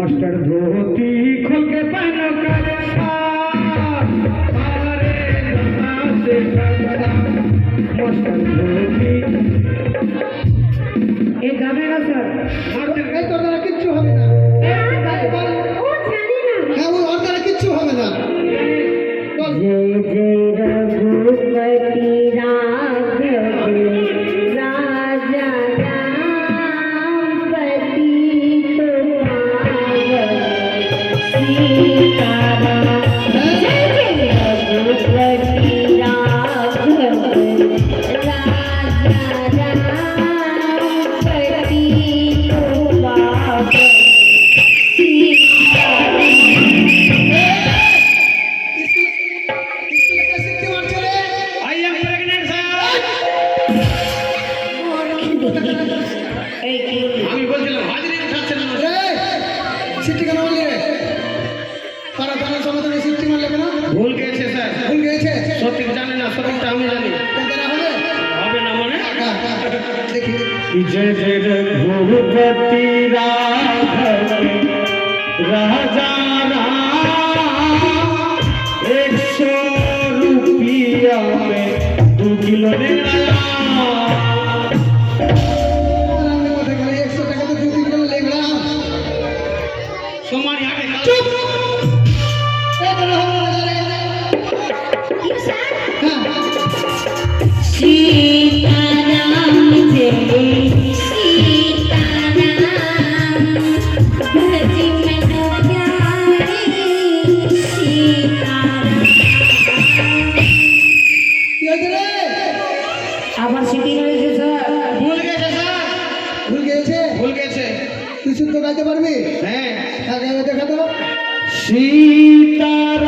Master dhoti খুলকে পানো করে master dhoti আমি বলছিলাম হাজিরি উঠাচ্ছেন না রে সিটি কেন বললি রে পাড়া থানার সমাধানে সিটি মারলে কেন ভুল গেছে স্যার ভুল গেছে সঠিক জানি না সঠিকটা আমি জানি তোর দ্বারা হবে হবে না মানে হ্যাঁ, হ্যাঁ, দেখি जय जय रघुपति राघव राजा राम एक सौ रुपया में दो किलो निकला দেখাতে পারবি? হ্যাঁ। দেখাতো সীতারাম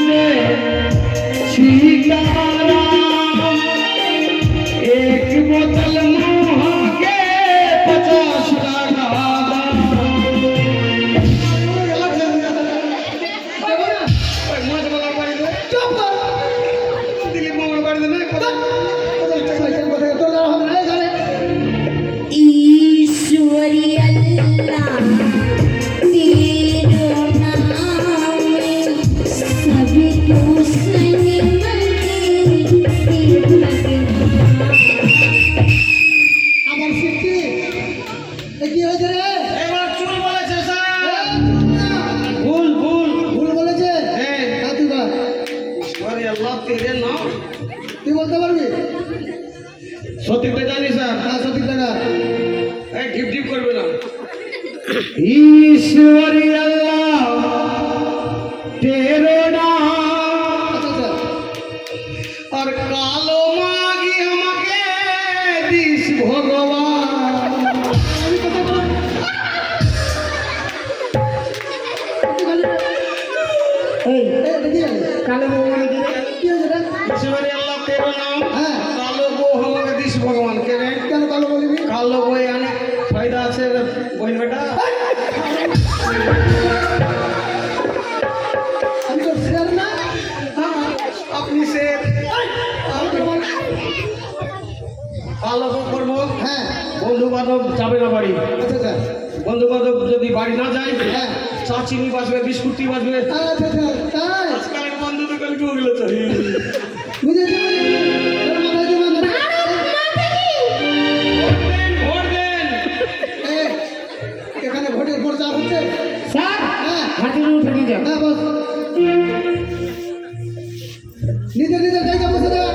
যে দিলীপ মোহন বাড়ি দেবে বেদানি স্যার তার সাথে এই টিপ টিপ করবে না ঈশ্বরী আল্লাহ তেরো না আর কালো মাগি আমাকে দিস ভগবান কালো মাগি কি হয়েছে ঈশ্বরী আল্লাহ কালো কৃষ্ণ ভগবানকে রে? কেন কালো বলিবি? কালো বই আনে। ফায়দা আছে বই বেটা। আমি তো করব হ্যাঁ, হ্যাঁ। বন্ধু যাবে না বাড়ি। আচ্ছা, আচ্ছা। যদি বাড়ি না হ্যাঁ। চা চিনি বিস্কুট এখানে ভোটের প্রচার হচ্ছে। স্যার হ্যাঁ। হাতির উঠে নিয়ে যান হ্যাঁ বস। নিজের নিজের জায়গা বসে যাও